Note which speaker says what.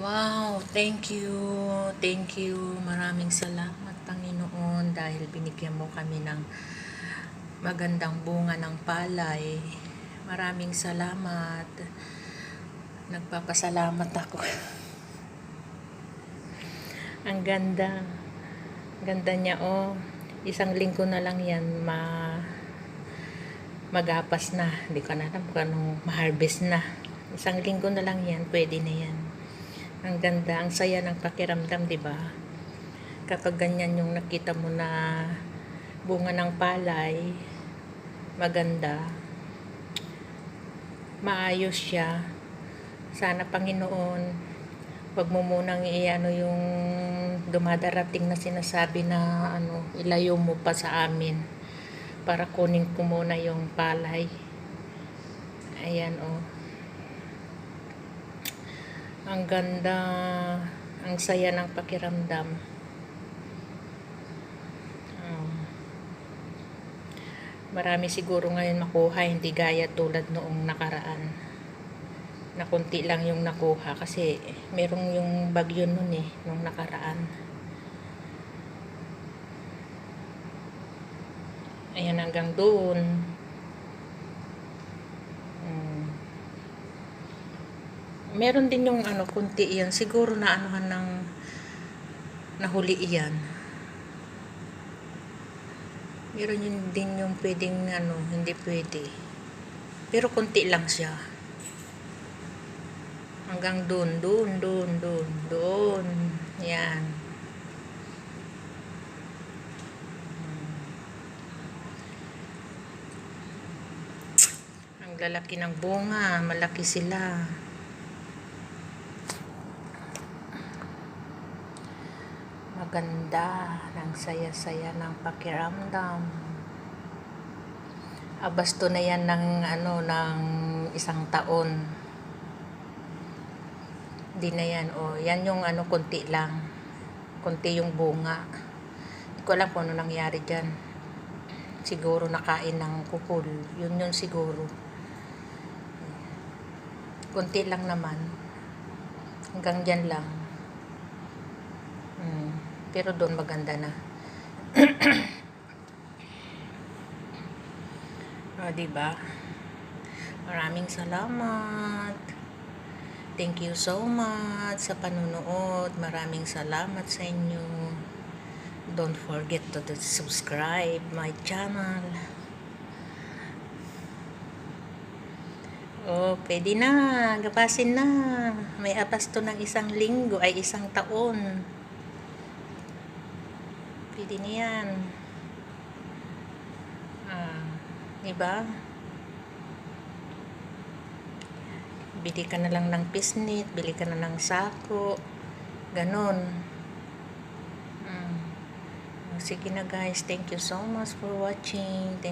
Speaker 1: Wow, thank you. Thank you. Maraming salamat, Panginoon, dahil binigyan mo kami ng magandang bunga ng palay. Maraming salamat. Nagpapasalamat ako. Ang ganda. Ganda niya, oh. Isang linggo na lang yan, ma magapas na. Hindi ko na alam kung ma-harvest na. Isang linggo na lang yan, pwede na yan. Ang ganda, ang saya ng pakiramdam, di ba? Kapag ganyan yung nakita mo na bunga ng palay, maganda, maayos siya. Sana Panginoon, wag mo munang iano yung dumadarating na sinasabi na ano, ilayo mo pa sa amin para kunin ko muna yung palay. Ayan oh. Ang ganda, ang saya ng pakiramdam. Um, marami siguro ngayon makuha, hindi gaya tulad noong nakaraan. Na kunti lang yung nakuha kasi merong yung bagyo nun eh, nung nakaraan. Ayan hanggang doon. Mm. Meron din yung ano, kunti yan. Siguro na anuhan ng nahuli iyan. Meron yun din yung pwedeng ano, hindi pwede. Pero kunti lang siya. Hanggang doon, doon, doon, doon, doon. Yan. Ang lalaki ng bunga, malaki sila. Maganda, ng saya-saya ng pakiramdam. Abasto na yan ng ano ng isang taon. Hindi na yan. O, yan yung ano, konti lang. Konti yung bunga. Hindi ko alam kung ano nangyari dyan. Siguro nakain ng kupol. Yun yun siguro. Konti lang naman. Hanggang dyan lang. Pero doon maganda na. o, diba? Maraming salamat. Thank you so much sa panunood. Maraming salamat sa inyo. Don't forget to subscribe my channel. Oh, pwede na. Gapasin na. May apas to ng isang linggo ay isang taon. Pwede na yan. Ah, diba? Bili ka na lang ng pisnit, bili ka na ng sako. Ganon. Hmm. Sige na guys, thank you so much for watching. Thank